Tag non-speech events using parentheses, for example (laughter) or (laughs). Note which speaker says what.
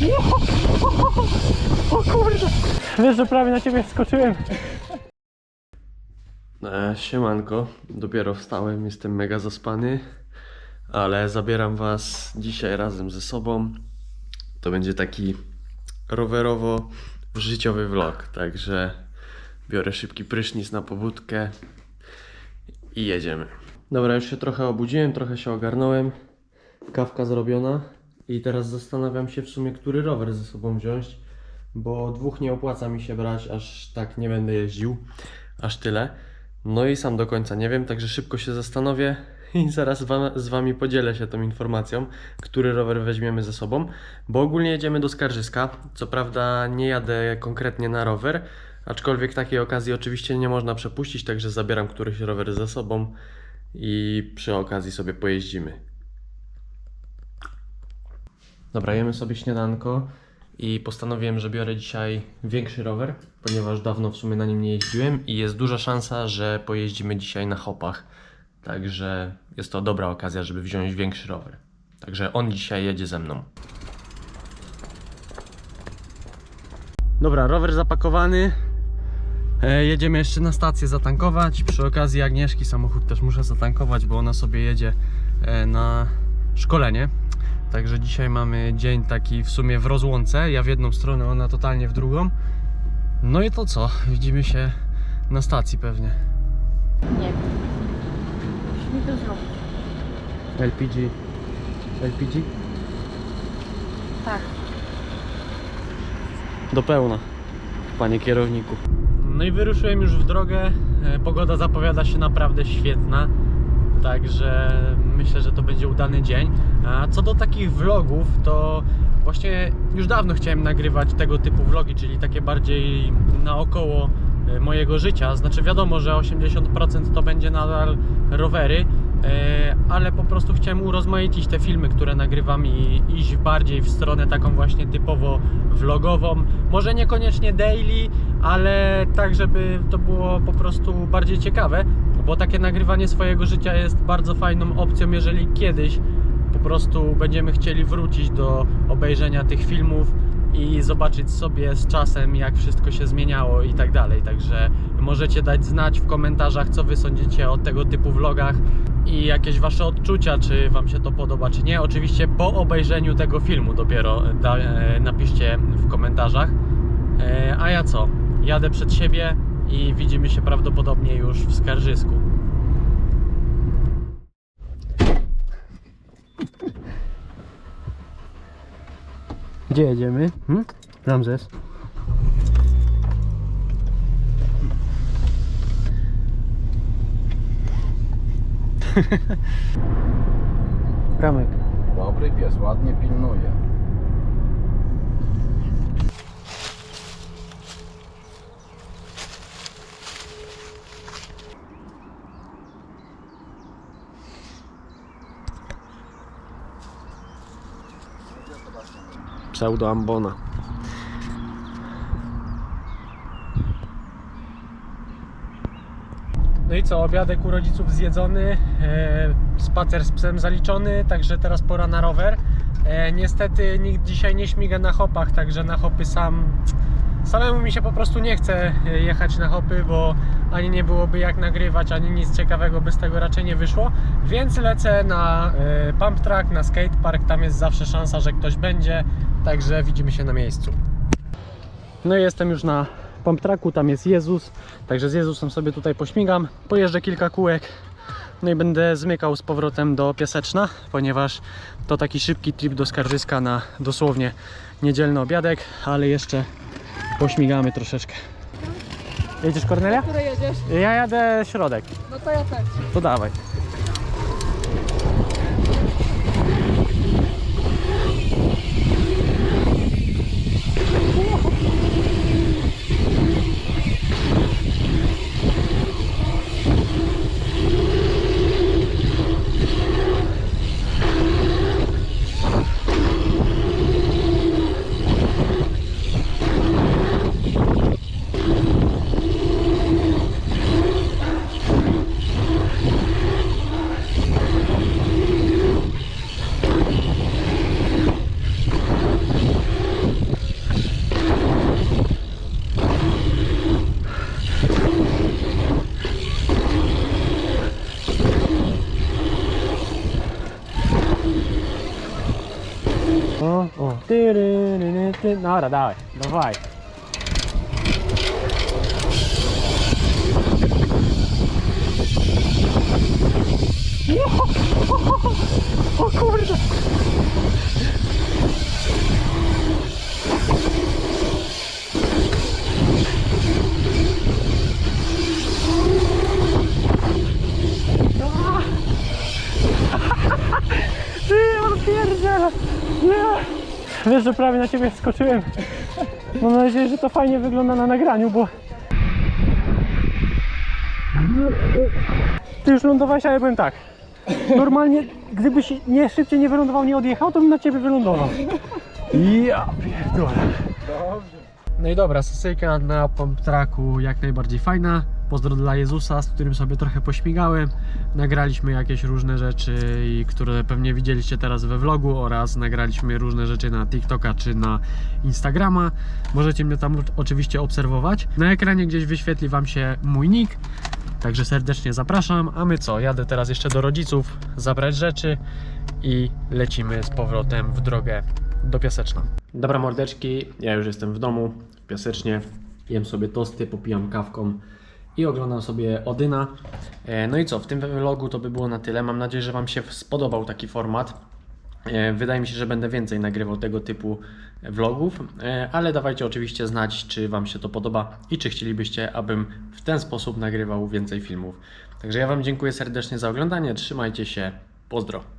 Speaker 1: (laughs) O kurde! Wiesz, że prawie na ciebie skoczyłem.
Speaker 2: E, siemanko, dopiero wstałem, jestem mega zaspany, ale zabieram Was dzisiaj razem ze sobą. To będzie taki rowerowo-życiowy vlog, także biorę szybki prysznic na pobudkę i jedziemy. Dobra, już się trochę obudziłem, trochę się ogarnąłem, kawka zrobiona i teraz zastanawiam się w sumie, który rower ze sobą wziąć, bo dwóch nie opłaca mi się brać, aż tak nie będę jeździł, aż tyle. No i sam do końca nie wiem, także szybko się zastanowię (laughs) i zaraz z Wami podzielę się tą informacją, który rower weźmiemy ze sobą, bo ogólnie jedziemy do Skarżyska. Co prawda nie jadę konkretnie na rower, aczkolwiek takiej okazji oczywiście nie można przepuścić, także zabieram któryś rower ze sobą i przy okazji sobie pojeździmy. Dobra, jemy sobie śniadanko i postanowiłem, że biorę dzisiaj większy rower, ponieważ dawno w sumie na nim nie jeździłem i jest duża szansa, że pojeździmy dzisiaj na hopach. Także jest to dobra okazja, żeby wziąć większy rower. Także on dzisiaj jedzie ze mną. Dobra, rower zapakowany. E, jedziemy jeszcze na stację zatankować. Przy okazji Agnieszki samochód też muszę zatankować, bo ona sobie jedzie e, na szkolenie. Także dzisiaj mamy dzień taki w sumie w rozłące. Ja w jedną stronę, ona totalnie w drugą. No i to co? Widzimy się na stacji pewnie.
Speaker 3: Nie wiem. Musimy to zrobić.
Speaker 2: LPG. LPG?
Speaker 3: Tak.
Speaker 2: Do pełna, panie kierowniku. No i wyruszyłem już w drogę. E, Pogoda zapowiada się naprawdę świetna. Także myślę, że to będzie udany dzień. A co do takich vlogów, to właśnie już dawno chciałem nagrywać tego typu vlogi, czyli takie bardziej naokoło e, mojego życia. Znaczy wiadomo, że 80% to będzie nadal rowery, e, ale po prostu chciałem urozmaicić te filmy, które nagrywam i iść bardziej w stronę taką właśnie typowo vlogową. Może niekoniecznie daily, ale tak, żeby to było po prostu bardziej ciekawe, bo takie nagrywanie swojego życia jest bardzo fajną opcją, jeżeli kiedyś po prostu będziemy chcieli wrócić do obejrzenia tych filmów i zobaczyć sobie z czasem, jak wszystko się zmieniało i tak dalej. Także możecie dać znać w komentarzach, co wy sądzicie o tego typu vlogach i jakieś wasze odczucia, czy wam się to podoba, czy nie. Oczywiście po obejrzeniu tego filmu dopiero da, e, napiszcie w komentarzach. E, a ja co? Jadę przed siebie i widzimy się prawdopodobnie już w Skarżysku. Gdzie jedziemy? Hm? Ramzes. (laughs) Ramek.
Speaker 4: Dobry pies, ładnie pilnuje.
Speaker 2: Pseudo Ambona.
Speaker 1: No i co, obiadek u rodziców zjedzony, e, spacer z psem zaliczony, także teraz pora na rower. E, niestety nikt dzisiaj nie śmiga na hopach, także na hopy sam samemu mi się po prostu nie chce e, jechać na hopy, bo ani nie byłoby jak nagrywać, ani nic ciekawego by z tego raczej nie wyszło. Więc lecę na pump track, na skatepark, tam jest zawsze szansa, że ktoś będzie, także widzimy się na miejscu. No i jestem już na pump tracku, tam jest Jezus, także z Jezusem sobie tutaj pośmigam, pojeżdżę kilka kółek, no i będę zmykał z powrotem do Piaseczna, ponieważ to taki szybki trip do Skarżyska na dosłownie niedzielny obiadek, ale jeszcze pośmigamy troszeczkę. Jedziesz Kornelia?
Speaker 3: Które jedziesz?
Speaker 1: Ja jadę środek,
Speaker 3: No to ja też.
Speaker 1: to dawaj. O, tyry, ry, ry, ty. Dobra, dawaj, dawaj. O kurde! Ty, on pierdziele! Nie! Wiesz, że prawie na ciebie skoczyłem. Mam nadzieję, że to fajnie wygląda na nagraniu, bo... Ty już lądowałeś, a ja byłem tak. Normalnie, gdybyś nie szybciej nie wylądował, nie odjechał, to bym na ciebie wylądował. Ja pierdolę. No i dobra, sesyjka na pump tracku jak najbardziej fajna. Pozdro dla Jezusa, z którym sobie trochę pośmigałem. Nagraliśmy jakieś różne rzeczy, które pewnie widzieliście teraz we vlogu oraz nagraliśmy różne rzeczy na TikToka czy na Instagrama. Możecie mnie tam oczywiście obserwować. Na ekranie gdzieś wyświetli Wam się mój nick. Także serdecznie zapraszam. A my co? Jadę teraz jeszcze do rodziców, zabrać rzeczy i lecimy z powrotem w drogę do Piaseczna. Dobra mordeczki, ja już jestem w domu, w Piasecznie. Jem sobie tosty, popijam kawką i oglądam sobie Odyna. E, No i co, w tym vlogu to by było na tyle. Mam nadzieję, że Wam się spodobał taki format. E, Wydaje mi się, że będę więcej nagrywał tego typu vlogów, e, ale dawajcie oczywiście znać, czy Wam się to podoba i czy chcielibyście, abym w ten sposób nagrywał więcej filmów. Także ja Wam dziękuję serdecznie za oglądanie, trzymajcie się, pozdro.